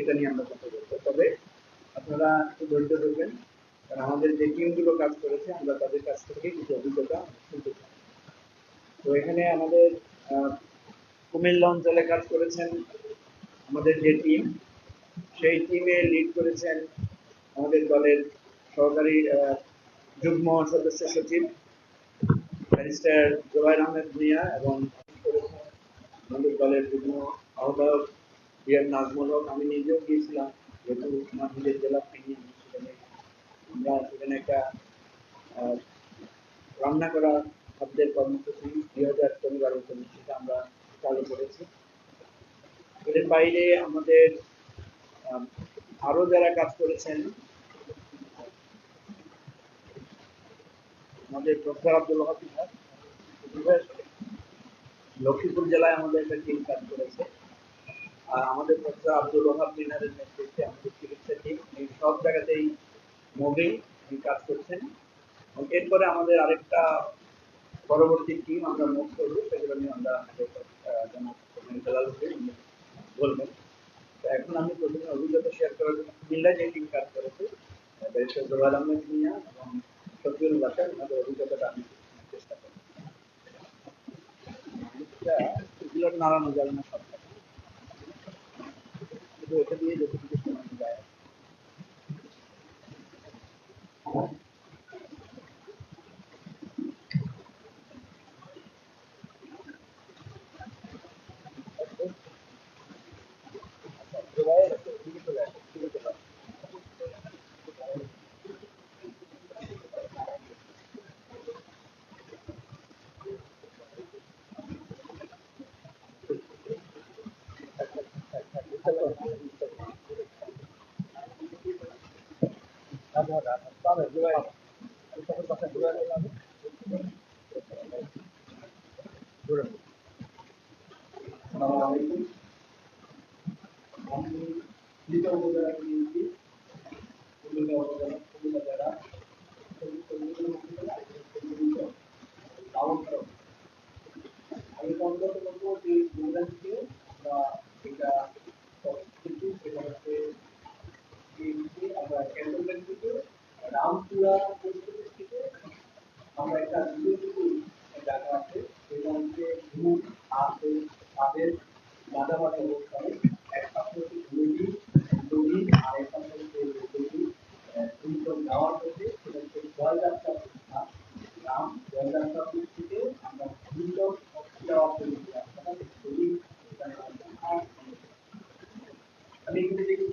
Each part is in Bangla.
সেটা নিয়ে আমরা কথা বলব। তবে আপনারা একটু ধৈর্য ধরবেন, কারণ আমাদের যে টিমগুলো কাজ করেছে, আমরা তাদের কাছ থেকে কিছু অভিজ্ঞতা শুনতে চাই। তো এখানে আমাদের কুমিল্লা অঞ্চলে কাজ করেছেন আমাদের যে টিম, সেই টিমে লিড করেছেন আমাদের দলের সহকারী যুগ্ম সদস্য সচিব, ব্যারিস্টার জোবাইর আহমেদ ভুঁইয়া এবং আমাদের দলের যুগ্ম আহ্বায়ক বিএম নাজমুল আমি নিজেও গিয়েছিলাম, যেহেতু আমার নিজের জেলা থেকে সেখানে আমরা সেখানে একটা রান্না করা খাদ্যের কর্মসূচি দুই হাজার পরিবারের জন্য সেটা আমরা চালু করেছি। এর বাইরে আমাদের আরও যারা কাজ করেছেন, আমাদের প্রফেসর আব্দুল হাফিজ লক্ষ্মীপুর জেলায় আমাদের একটা টিম কাজ করেছে। আমাদের প্রফেসর আব্দুল ওহাব মিনারের নেতৃত্বে আমাদের চিকিৎসা টিম এই সব জায়গাতেই মুভিং কাজ করছেন। এরপরে আমাদের আরেকটা পরবর্তী টিম আমরা মুভ করব, সেগুলো নিয়ে আমরা আমাদের বলবেন এখন আমি প্রথমে অভিজ্ঞতা শেয়ার করার জন্য কুমিল্লা যে টিম কাজ করেছে ব্যারিস্টার জোবাল আহমেদ মিয়া এবং শফিউল বাসার ওনাদের অভিজ্ঞতাটা আমি চেষ্টা করব। এগুলো নাড়ানো যাবে না। সব শুধু এটা দিয়ে যতটুকু শোনানো যায় আসসালামু আলাইকুম আমি লিটা উপজেলা নিয়েছি কুমিল্লা উপজেলা কুমিল্লা জেলা আমি অন্তত বলব যে থেকে আমরা এটা কিন্তু সেটা হচ্ছে আমরা ক্যান্টনমেন্ট থেকে রামপুরা থেকে আমরা একটা বিশেষ জায়গা আছে সেটা হচ্ছে ঘুম আছে তাদের মাঝামাঝি অবস্থানে এক পাশে হচ্ছে নদী নদী আর এক পাশে হচ্ছে নদী দুইজন যাওয়ার পথে সেটা হচ্ছে প্রতিষ্ঠা রাম জয়যাত্রা থেকে আমরা দুইজন যাওয়া পর্যন্ত রাস্তাটা নদী এখানে আমরা আমি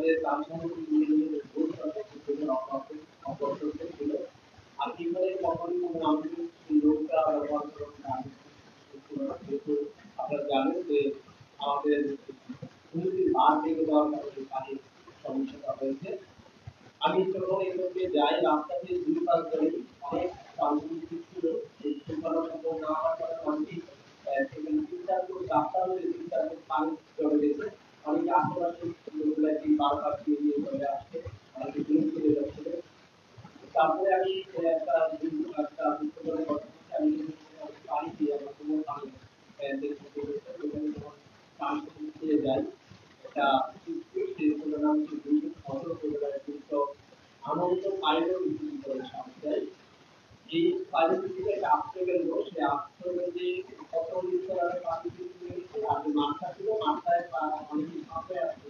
আমাদের সেগুলো অপরত ছিল। আর কীভাবে কখন আমাদের এই ব্যবহার যেহেতু আপনারা পানির আমি যখন এগুলোকে যাই রাস্তা দিয়ে দুই পাশ ধরে অনেক প্রাণী ছিল। রাস্তা হলে পানি চলে গেছে অনেকে আশেপাশে আমার কোনো এই দিকে একটা আশ্রয় গেল আশ্রয় যে কত লিটার পানি বিক্রি হয়েছে আর যে ছিল মাঠটায় অনেক ফাঁপে আসছে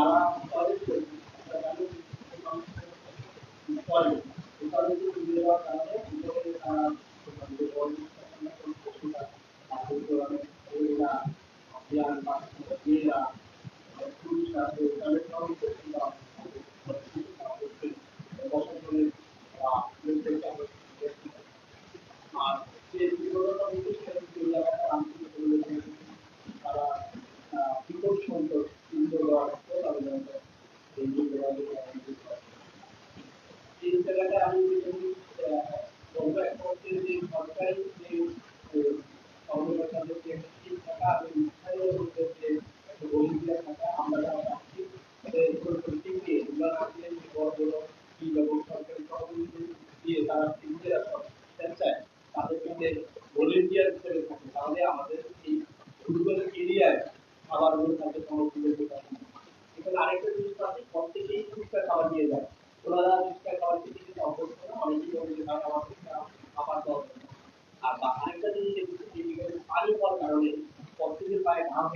যারা করছে টয়লেট টয়লেট তুলে দেওয়ার কারণে মহিলা অভিযান বা মেয়েরা পুরুষ আছে টয়লেট করছে কিংবা বসন্তনের বা আর যে বিরোধতা হচ্ছে সেটা ওই জায়গাটা আন্তরিক পরিবেশে তারা আহ, বিপদ সংকট সুন্দর দেওয়ার পর তাদের জন্য এই যে যোগাযোগ আমাদের করে। এই জায়গাটা আমি যদি আহ, বলব একটা হচ্ছে যে সরকারি যে আহ, কর্মকর্তাদের যে একটা টিম থাকা এবং স্থানীয় লোকদের যে একটা volunteer থাকা, আমরা যারা আছি, তাদের ছোট ছোট টিম নিয়ে এগুলো না দিয়ে যে বড় বড় কি এবং সরকারি কর্মসূচি দিয়ে তারা টিমদের চায় তাদেরকে যে ভলেন্টিয়ার হিসেবে থাকে তাহলে আমাদের এই ফুটবলের এরিয়ায় খাবারগুলো থাকে সংরক্ষিত করতে পারবে এখানে আরেকটা জিনিস তো আছে প্রত্যেকেই টুকটাক খাবার নিয়ে যায় ওনারা টুকটাক খাবার খেতে খেতে অভ্যস্ত না অনেকেই বলে যে তারা আমার টুকটাক খাবার দেওয়া হবে না। আর বা আরেকটা জিনিস দেখেছি যে বিকেলে পানি হওয়ার কারণে প্রত্যেকের পায়ে ঘাম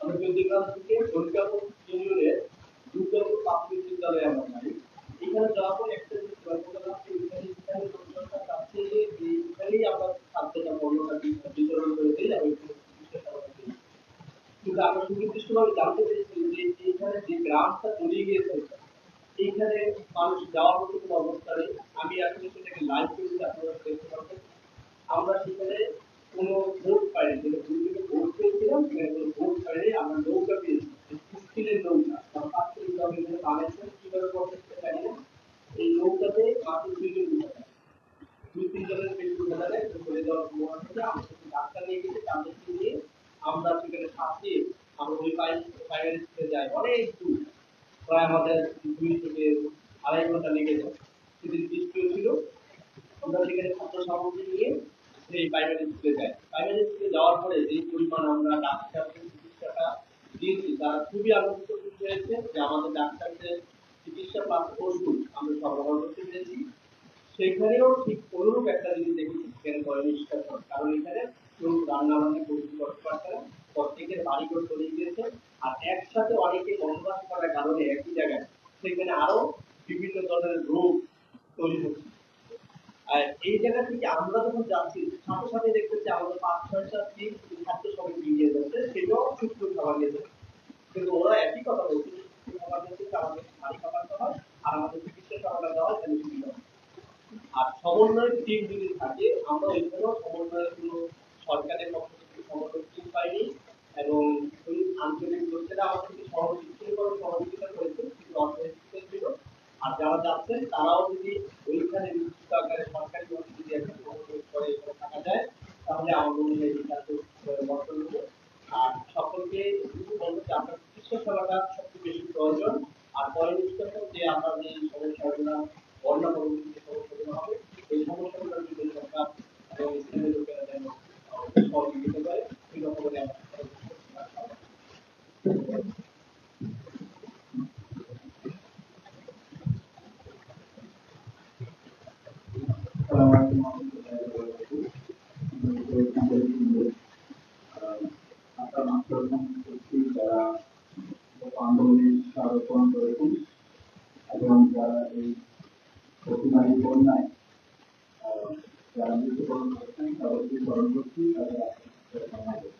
আমরা দিই। কিন্তু আমরা জানতে পেরেছি যে এইখানে যে গ্রামটা তলিয়ে গিয়েছে এইখানে মানুষ যাওয়ার কোনো অবস্থা নেই। আমি আসলে সেটাকে লাইভ আমরা সেখানে কোনো ভোট পাইনি যেটা দুদিকে ভোট পেয়েছিলাম সেখানে কোনো ভোট পাইনি আমরা নৌকা পেয়েছি স্টিলের নৌকা বা পাঁচশো গ্রামে এখানে বানাইছেন কীভাবে করতে সেটা জানি না এই নৌকাতে মাত্র দুইজন উঠে যায় দুই তিনজনের বেশি উঠে যাবে চলে যাওয়ার সম্ভাবনা থাকে আমরা সেখানে ডাক্তার নিয়ে গেছি তাদেরকে নিয়ে আমরা সেখানে ফাঁসিয়ে আমরা ওই প্রাইমারি স্কুলে অনেক দূর। প্রায় আমাদের আড়াই ঘণ্টা লেগে যায়। খাদ্য সামগ্রী নিয়ে সেই প্রাইমারি স্কুলে যাই যাওয়ার পরে যে পরিমাণ আমরা ডাক্তার চিকিৎসাটা দিয়েছি, তারা খুবই আনন্দিত হয়েছে যে আমাদের ডাক্তারদের চিকিৎসা ওষুধ আমরা সরবরাহ করতে পেরেছি। ঠিক অনুরূপ একটা জিনিস দেখেছি, সেখানে পরিষ্কার কারণ এখানে কেউ রান্না বান্না করতে পারছে প্রত্যেকের বাড়ি করে চলে গিয়েছে আর একসাথে অনেকে বসবাস করার কারণে একই জায়গায় সেখানে আরও বিভিন্ন ধরনের রোগ তৈরি হচ্ছে। আর এই জায়গা থেকে আমরা যখন যাচ্ছি সাথে সাথে দেখতেছি আমাদের পাঁচ ছয়টা দিন খাদ্য সবাই নিয়ে যাচ্ছে, সেটাও সুস্থ খাবার নিয়ে কিন্তু ওরা একই কথা বলছে খাবার যাচ্ছে, আমাদের ভারী খাবার দেওয়া আর আমাদের চিকিৎসা খাবার দেওয়া হয় সুবিধা আর সমন্বয়ের টিম যদি থাকে, আমরা এখানেও সমন্বয়ের কোনো সরকারের পক্ষ থেকে সমন্বয় টিম পাইনি এবং ওই আমার থেকে সহযোগিতা করে সহযোগিতা কিন্তু ছিল। আর যারা যাচ্ছেন, তারাও যদি ওইখানে আকারে সরকারি ভাবে যদি একটা করে তাহলে আমার মনে হয় বর্তমান আর সকলকে যে আপনার সবচেয়ে বেশি প্রয়োজন। আর পরে যে আমরা যে হবে এই সরকার এবং স্থানীয় লোকেরা যেন সহযোগিতা করে আমরা আপনার মাস্টারমন যারা আন্দোলনে স্মারকরণ করেছেন এবং যারা এই প্রতিবাদী বন্যায় আহ, যারা মৃত্যুবরণ করেছেন তাদেরকে স্মরণ করছি তাদের